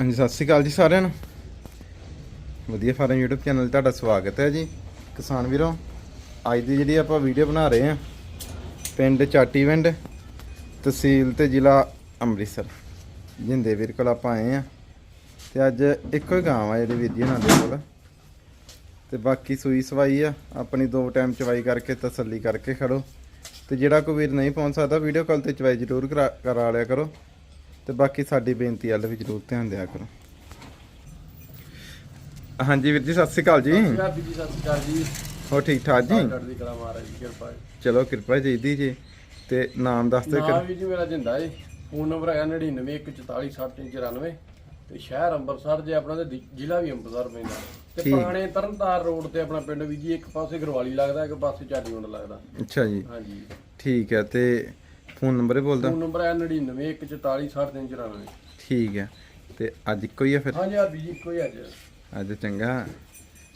ਹਾਂਜੀ, ਸਤਿ ਸ਼੍ਰੀ ਅਕਾਲ ਜੀ ਸਾਰਿਆਂ ਨੂੰ। ਵਧੀਆ ਫਾਰਮ YouTube ਚੈਨਲ 'ਤੇ ਤੁਹਾਡਾ ਸਵਾਗਤ ਹੈ ਜੀ। ਕਿਸਾਨ ਵੀਰੋ, ਅੱਜ ਦੀ ਜਿਹੜੀ ਆਪਾਂ ਵੀਡੀਓ ਬਣਾ ਰਹੇ ਹਾਂ, ਪਿੰਡ ਚਾਟੀਵਿੰਡ ਤਹਿਸੀਲ ਤੇ ਜ਼ਿਲ੍ਹਾ ਅੰਮ੍ਰਿਤਸਰ, ਜਿੰਦੇ ਵੀਰ ਕੋਲ ਆਪਾਂ ਆਏ ਆ ਤੇ ਅੱਜ ਇੱਕੋ ਹੀ ਗਾਂ ਆ ਜਿਹੜੀ ਵੀਰ ਜੀ ਉਹਨਾਂ ਦੇ ਕੋਲ। ਤੇ ਬਾਕੀ ਸੂਈ ਸਵਾਈ ਆ, ਆਪਣੀ ਦੋ ਟਾਈਮ ਚਵਾਈ ਕਰਕੇ, ਤਸੱਲੀ ਕਰਕੇ ਖੜੋ। ਤੇ ਜਿਹੜਾ ਕੋਈ ਵੀਰ ਨਹੀਂ ਪਹੁੰਚ ਸਕਦਾ ਵੀਡੀਓ ਕਾਲ ਤੇ ਚਵਾਈ ਜ਼ਰੂਰ ਕਰਾ- ਕਰਾ ਲਿਆ ਕਰੋ। ਤੇ ਬਾਕੀ ਸਾਡੀ ਬੇਨਤੀ ਵੱਲ ਵੀ ਜ਼ਰੂਰ ਧਿਆਨ ਦਿਆ ਕਰੋ। ਹਾਂਜੀ ਵੀਰ ਜੀ ਸਤਿ ਸ਼੍ਰੀ ਅਕਾਲ ਜੀ। ਸਤਿ ਜੀ ਸ਼੍ਰੀ ਅਕਾਲ ਜੀ। ਹੋ ਠੀਕ ਠਾਕ ਜੀ? ਚੜ੍ਹਦੀ ਕਲਾ ਮਹਾਰਾਜ ਦੀ ਕਿਰਪਾ ਹੈ ਚਲੋ ਕਿਰਪਾ ਚਾਹੀਦੀ ਜੀ। ਤੇ ਨਾਮ ਦੱਸ ਦਿਓ ਨਾਮ ਵੀ ਜੀ ਮੇਰਾ ਜਿੰਦਾ ਏ ਫੋਨ ਨੰਬਰ ਹੈਗਾ 9914467394 ਤੇ ਸ਼ਹਿਰ ਅੰਮ੍ਰਿਤਸਰ ਜੇ ਆਪਣਾ ਤੇ ਜ਼ਿ- ਜ਼ਿਲ੍ਹਾ ਵੀ ਅੰਮ੍ਰਿਤਸਰ ਪੈਂਦਾ। ਤੇ। ਪੁਰਾਣੇ ਤਰਨਤਾਰ ਰੋਡ ਤੇ ਆਪਣਾ ਪਿੰਡ ਵੀ ਜੀ ਇੱਕ ਪਾਸੇ ਗਰਵਾਲੀ ਲੱਗਦਾ ਇੱਕ ਪਾਸੇ ਚਾਟੀਵੰਡ ਲੱਗਦਾ। ਅੱਛਾ ਜੀ। ਹਾਂਜੀ। ਠੀਕ ਹੈ ਤੇ ਫੋਨ ਨੰਬਰ ਹੀ ਬੋਲਦਾ। ਫੋਨ ਨੰਬਰ ਹੈ 9914467394 ਠੀਕ ਹੈ। ਤੇ ਅੱਜ ਇੱਕੋ ਹੀ ਆ ਫਿਰ? ਹਾਂਜੀ ਆ ਵੀ ਜੀ ਕੋਈ ਅੱਜ। ਅੱਜ ਚੰਗਾ।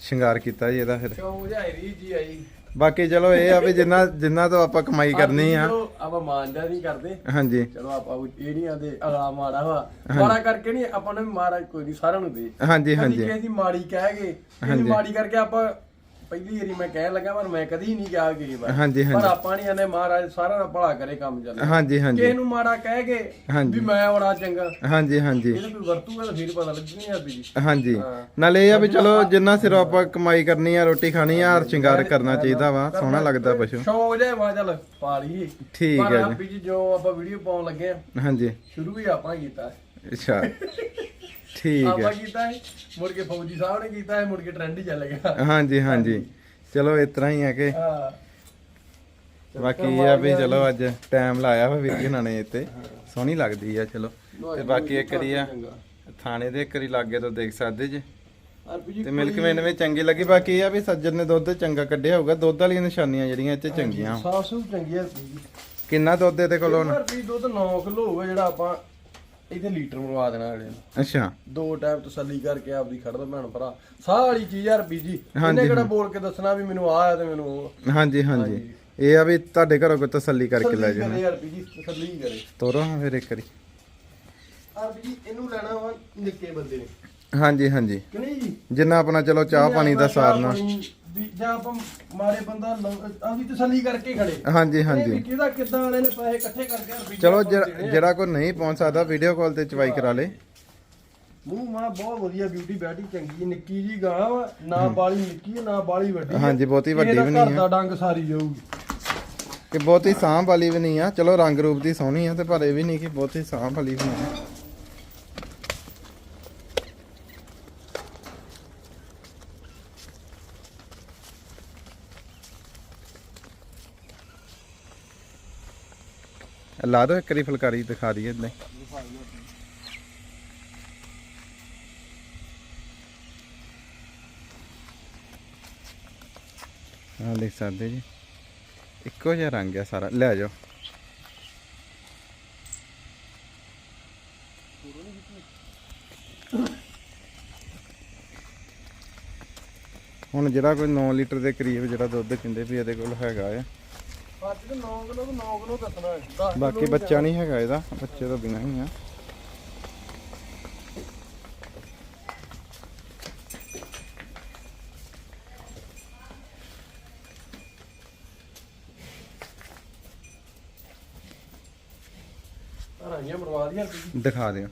ਸ਼ਿੰਗਾਰ ਕੀਤਾ ਜੀ ਇਹਦਾ ਫਿਰ। ਕਿਉਂ ਜਾਈ ਰਹੀ ਜੀ ਆਈ। ਬਾਕੀ ਚਲੋ ਇਹ ਆ ਵੀ ਜਿੰਨਾ ਜਿੰਨਾ ਤੋਂ ਆਪਾਂ ਕਮਾਈ ਕਰਨੀ ਆ। ਆਪਾਂ ਮਾਨਦਾ ਨਹੀਂ ਕਰਦੇ ਹਾਂਜੀ। ਚਲੋ ਆਪਾਂ ਇਹ ਨਹੀਂ ਆਦੇ ਅਗਲਾ ਮਾੜਾ ਵਾ। ਮਾੜਾ ਕਰਕੇ ਨਹੀਂ ਆਪਾਂ ਨੂੰ ਮਹਾਰਾਜ ਕੋਈ ਨਹੀਂ ਸਾਰਿਆਂ ਨੂੰ ਦੇ। ਹਾਂਜੀ ਹਾਂਜੀ। ਕਿਸੇ ਦੀ ਮਾੜੀ ਕਹਿ ਗਏ ਕਿਸੇ ਮਾੜੀ ਕਰਕੇ ਆਪਾਂ ਪਹਿਲੀ ਵਾਰੀ ਮੈਂ ਕਹਿਣ ਲੱਗਾ ਪਰ ਮੈਂ ਕਦੀ ਨਹੀਂ ਕਿਹਾ ਕਿਸੇ ਵਾਰ ਹਾਂਜੀ ਪਰ ਹਾਂਜੀ ਆਪਾਂ ਨਹੀਂ ਆਨੇ ਮਹਾਰਾਜ ਸਾਰਿਆਂ ਦਾ ਭਲਾ ਕਰੇ ਕੰਮ ਚੱਲੇ। ਹਾਂਜੀ ਕਿਸੇ ਹਾਂਜੀ ਨੂੰ ਮਾੜਾ ਕਹਿ ਹਾਂਜੀ। ਵੀ ਮੈਂ ਬੜਾ ਚੰਗਾ। ਹਾਂਜੀ ਹਾਂਜੀ। ਇਹਨੂੰ ਕੋਈ ਵਰਤੂਗਾ ਤਾਂ ਫਿਰ ਪਤਾ ਲੱਗਣੀ ਆ ਵੀ। ਹਾਂਜੀ। ਹਾਂ। ਨਾਲੇ ਇਹ ਆ ਵੀ ਚਲੋ ਜਿੰਨਾ ਸਿਰੋਂ ਆਪਾਂ ਕਮਾਈ ਕਰਨੀ ਆ ਰੋਟੀ ਖਾਣੀ ਆ ਹਰ ਸ਼ਿੰਗਾਰ ਕਰਨਾ ਚਾਹੀਦਾ ਵਾ ਸੋਹਣਾ ਲੱਗਦਾ ਪਸ਼ੂ। ਸ਼ੌਕ ਜਿਹਾ ਵਾ ਚੱਲ ਪਾ ਲਈਏ। ਠੀਕ ਪਰ ਹੈ ਆਪ ਜੀ। ਜੋ ਆਪਾਂ ਵੀਡੀਓ ਪਾਉਣ ਲੱਗੇ ਆ ਹਾਂਜੀ। ਸ਼ੁਰੂ ਵੀ ਆਪਾਂ ਕੀਤਾ। ਅੱਛਾ। ਠੀਕ ਆਪਾਂ ਹੈ। ਕੀਤਾ ਹੈ ਮੁੜ ਕੇ ਫੌਜੀ ਸਾਹਿਬ ਨੇ ਕੀਤਾ ਹੈ ਮੁੜ ਕੇ ਟ੍ਰੈਂਡ ਹੀ ਚੱਲ ਗਿਆ। ਹਾਂਜੀ ਹਾਂਜੀ। ਚਲੋ ਇਸ ਤਰ੍ਹਾਂ ਹੀ ਆ ਕਿ ਹਾਂ। ਬਾਕੀ ਇਹ ਆ ਵੀ ਚਲੋ ਅੱਜ ਟਾਈਮ ਲਾਇਆ ਵਾ ਵੀਰ ਜੀ ਉਹਨਾਂ ਨੇ ਇੱਥੇ। ਸੋਹਣੀ ਲੱਗਦੀ ਆ ਚਲੋ। ਤੇ ਬਾਕੀ ਇੱਕ ਵਾਰੀ ਆ ਥਾਣੇ ਦੇ ਇੱਕ ਵਾਰੀ ਲਾਗੇ ਤੋਂ ਦੇਖ ਸਕਦੇ ਜੀ। ਤੇ ਮਿਲਕ ਮੈਨ ਵੀ ਚੰਗੀ ਲੱਗੀ। ਬਾਕੀ ਇਹ ਆ ਵੀ ਸੱਜਣ ਨੇ ਦੁੱਧ ਚੰਗਾ ਕੱਢਿਆ ਹੋਊਗਾ। ਦੁੱਧ ਵਾਲੀਆਂ ਨਿਸ਼ਾਨੀਆਂ ਜਿਹੜੀਆਂ ਇੱਥੇ ਚੰਗੀਆਂ ਸਾਫ਼ ਸੁਥ ਚੰਗੀ ਹੈ ਕਿੰਨਾ ਦੁੱਧ ਇਹਦੇ ਕੋਲ ਹੁਣ? ਦੁੱਧ 9 ਕਿਲੋ ਹੋਵੇ ਜਿਹੜਾ ਆਪਾਂ ਇੱਥੇ ਲੀਟਰ ਮਰਵਾ ਦੇਣਾ ਅਗਲੇ ਨੂੰ। ਅੱਛਾ। ਦੋ ਟਾਈਮ ਤਸੱਲੀ ਕਰਕੇ ਆਪਦੀ ਖੜਦਾ ਭੈਣ ਭਰਾ। ਵਾਲੀ ਚੀਜ਼ ਆ ਰੁਪਏ ਜੀ। ਹਾਂਜੀ, ਇਹਨੇ ਕਿਹੜਾ ਬੋਲ ਕੇ ਦੱਸਣਾ ਵੀ ਮੈਨੂੰ ਆ ਤੇ ਮੈਨੂੰ ਉਹ ਹਾਂਜੀ ਹਾਂਜੀ। ਇਹ ਆ ਵੀ ਤੁਹਾਡੇ ਘਰੋਂ ਕੋਈ ਤਸੱਲੀ ਕਰਕੇ ਲੈ ਜਾਣਾ। ਕਰੇ ਰੁਪਏ ਜੀ ਤਸੱਲੀ ਕਰੇ। ਤੋਰੋ ਹਾਂ ਫਿਰ ਇੱਕ ਵਾਰੀ। ਆ ਜੀ ਇਹਨੂੰ ਲੈਣਾ ਵਾ ਨਿੱਕੇ ਬੰਦੇ ਨੇ। ਹਾਂਜੀ ਹਾਂਜੀ। ਕਿ ਨਹੀਂ ਜੀ? ਜਿੰਨਾ ਆਪਣਾ ਚਲੋ ਚਾਹ ਪਾਣੀ ਦਾ ਸਾਰਨਾ ਵੀ ਜਾਂ ਆਪਾਂ ਮਾਰੇ ਬੰਦਾ ਆਪਦੀ ਤਸੱਲੀ ਕਰਕੇ ਖੜੇ। ਹਾਂਜੀ ਇਹ ਹਾਂਜੀ। ਵੀ ਕਿਹਦਾ ਕਿੱਦਾਂ ਵਾਲੇ ਨੇ ਪੈਸੇ ਇਕੱਠੇ ਕਰਕੇ ਰੁਪਏ ਚਲੋ ਜਿਹੜਾ ਜਿਹੜਾ ਕੋਈ ਨਹੀਂ ਪਹੁੰਚ ਸਕਦਾ ਵੀਡੀਓ ਕਾਲ ਤੇ ਚਵਾਈ ਕਰਾ ਲੇ। ਮੂੰਹ ਮਾ ਬਹੁਤ ਵਧੀਆ ਬਿਊਟੀ ਬੈਟੀ ਚੰਗੀ ਹੈ, ਨਿੱਕੀ ਜੀ ਗਾਂ ਵਾ ਨਾ ਬਾਲੀ ਨਿੱਕੀ ਹੈ, ਨਾ ਬਾਲੀ ਵੱਡੀ ਹੈ। ਹਾਂਜੀ, ਬਹੁਤੀ ਵੱਡੀ ਇਹਦਾ ਵੀ ਨਹੀਂ ਘਰ ਦਾ ਡੰਗ ਸਾਰੀ ਜਾਊਗੀ। ਕਿ ਬਹੁਤੀ ਸਾਂਭ ਵਾਲੀ ਵੀ ਨਹੀਂ ਆ। ਚਲੋ ਰੰਗ ਰੂਪ ਦੀ ਸੋਹਣੀ ਆ ਤੇ ਪਰ ਇਹ ਵੀ ਨਹੀਂ ਕਿ ਬਹੁਤੀ ਸਾਂਭ ਵਾਲੀ ਵੀ ਨਹੀਂ ਆ। ਲਾ ਦੋ ਇੱਕ ਵਾਰੀ ਫੁਲਕਾਰੀ ਦਿਖਾ ਦਈਏ ਇਦਾਂ ਹਾਂ ਦੇਖ ਸਕਦੇ ਜੀ। ਇੱਕੋ ਜਿਹਾ ਰੰਗ ਆ ਸਾਰਾ। ਲੈ ਜਾਓ। ਹੁਣ ਜਿਹੜਾ ਕੋਈ 9 ਲੀਟਰ ਦੇ ਕਰੀਬ ਜਿਹੜਾ ਦੁੱਧ ਕਹਿੰਦੇ ਵੀ ਇਹਦੇ ਕੋਲ ਹੈਗਾ ਆ। ਅੱਜ ਤੇ 9 ਕਿਲੋ 9 ਕਿਲੋ ਦੱਸਣਾ ਹੈ। 10 ਬਾਕੀ ਬੱਚਾ ਨਹੀਂ ਹੈਗਾ ਇਹਦਾ ਬੱਚੇ ਤੋਂ ਬਿਨਾਂ ਹੀ ਆ। ਦੀਆਂ ਦਿਖਾ ਦਿਓ।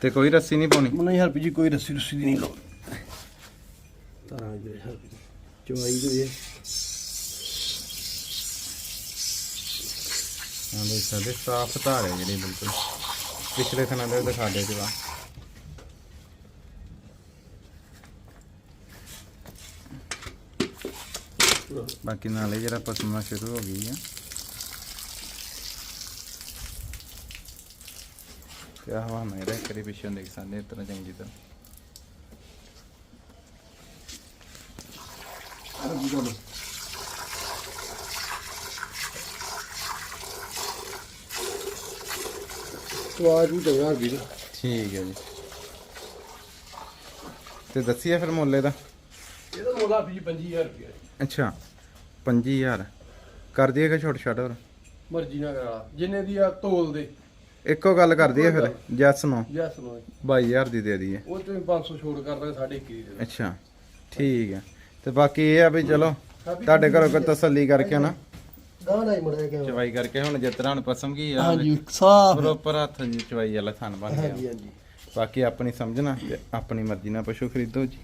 ਤੇ ਕੋਈ ਰੱਸੀ ਨਹੀਂ ਪਾਉਣੀ? ਨਹੀਂ ਹਰਪੀ ਜੀ ਕੋਈ ਰੱਸੀ ਰੁੱਸੀ ਦੀ ਨਹੀਂ ਲੋ ਤਰਾਂ ਜੀ ਹਰਪੀ ਚਵਾਈ ਦੇ ਇਹ ਹਾਂ ਦੇਖ ਸਕਦੇ ਸਾਫ਼ ਧਾਰ ਹੈ ਜਿਹੜੀ ਬਿਲਕੁਲ। ਪਿਛਲੇ ਥਣਾ ਦੇ ਦਿਖਾ ਦੇ ਜਵਾ ਬਾਕੀ ਨਾਲੇ ਜਿਹੜਾ ਪਸਮਾ ਸ਼ੁਰੂ ਹੋ ਗਈ ਆ। ਤੇ ਆਹ ਵਾ ਮੇਰੇ ਕਰੀ ਪਿੱਛੇ ਦੇਖ ਸਕਦੇ ਇਸ ਤਰ੍ਹਾਂ ਚੰਗੀ ਤਰ੍ਹਾਂ। ਸਵਾਦ ਵੀ ਠੀਕ ਹੈ ਜੀ। ਤੇ ਦੱਸੀਏ ਫਿਰ ਮੁੱਲੇ ਦਾ ਇਹਦਾ ਮੁੱਲ ਹਰਪੀ ਜੀ 25000 ਰੁਪਏ ਅੱਛਾ 25000 ਕਰ ਦਈਏਗਾ ਛੋਟ ਛਾਟ ਹੋਰ? ਮਰਜ਼ੀ ਨਾਲ ਕਰਾ। ਜਿੰਨੇ ਦੀ ਆ ਤੋਲ ਦੇ। ਇੱਕੋ ਗੱਲ ਕਰਦੀ ਹੈ ਫਿਰ ਜੈਸ ਨੂੰ। Yes no. 22000 ਦੀ ਦੇ ਦਈਏ। ਉਹ ਤੋਂ ਵੀ 500 ਛੋੜ ਕਰ ਦਾਂਗੇ ਸਾਢੇ 21 ਦੇ ਅੱਛਾ ਠੀਕ ਹੈ। ਤੇ ਬਾਕੀ ਇਹ ਆ ਵੀ ਚਲੋ ਤੁਹਾਡੇ ਘਰੋਂ ਕੋਈ ਤਸੱਲੀ ਕਰਕੇ ਨਾ। ਗਾਣਾ ਹੀ ਮੁੜਿਆ ਗਿਆ ਚਵਾਈ ਕਰਕੇ ਹੁਣ ਜਿਸ ਤਰ੍ਹਾਂ ਹੁਣ ਪਸਮ ਕੀ ਆ ਹਾਂਜੀ ਸਾਫ਼ ਪ੍ਰੋਪਰ ਹੱਥ ਜੀ ਚਵਾਈ ਵਾਲਾ ਥਣ ਬਣ ਗਿਆ। ਹਾਂਜੀ ਹਾਂਜੀ। ਬਾਕੀ ਆਪਣੀ ਸਮਝਣਾ ਤੇ ਆਪਣੀ ਮਰਜ਼ੀ ਨਾਲ ਪਸ਼ੂ ਖਰੀਦੋ ਜੀ।